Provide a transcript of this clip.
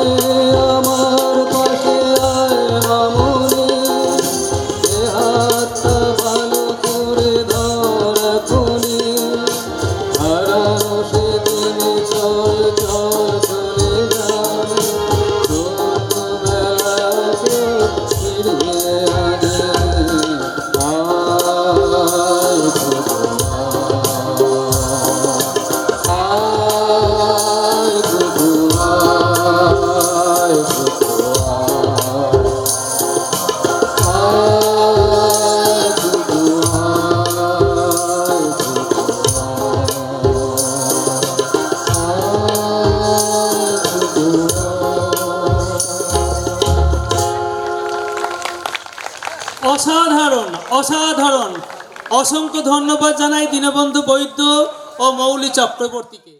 Oh অসাধারণ অসাধারণ। অসংখ্য ধন্যবাদ জানাই দীনবন্ধু বৈদ্য ও মৌলি চক্রবর্তীকে।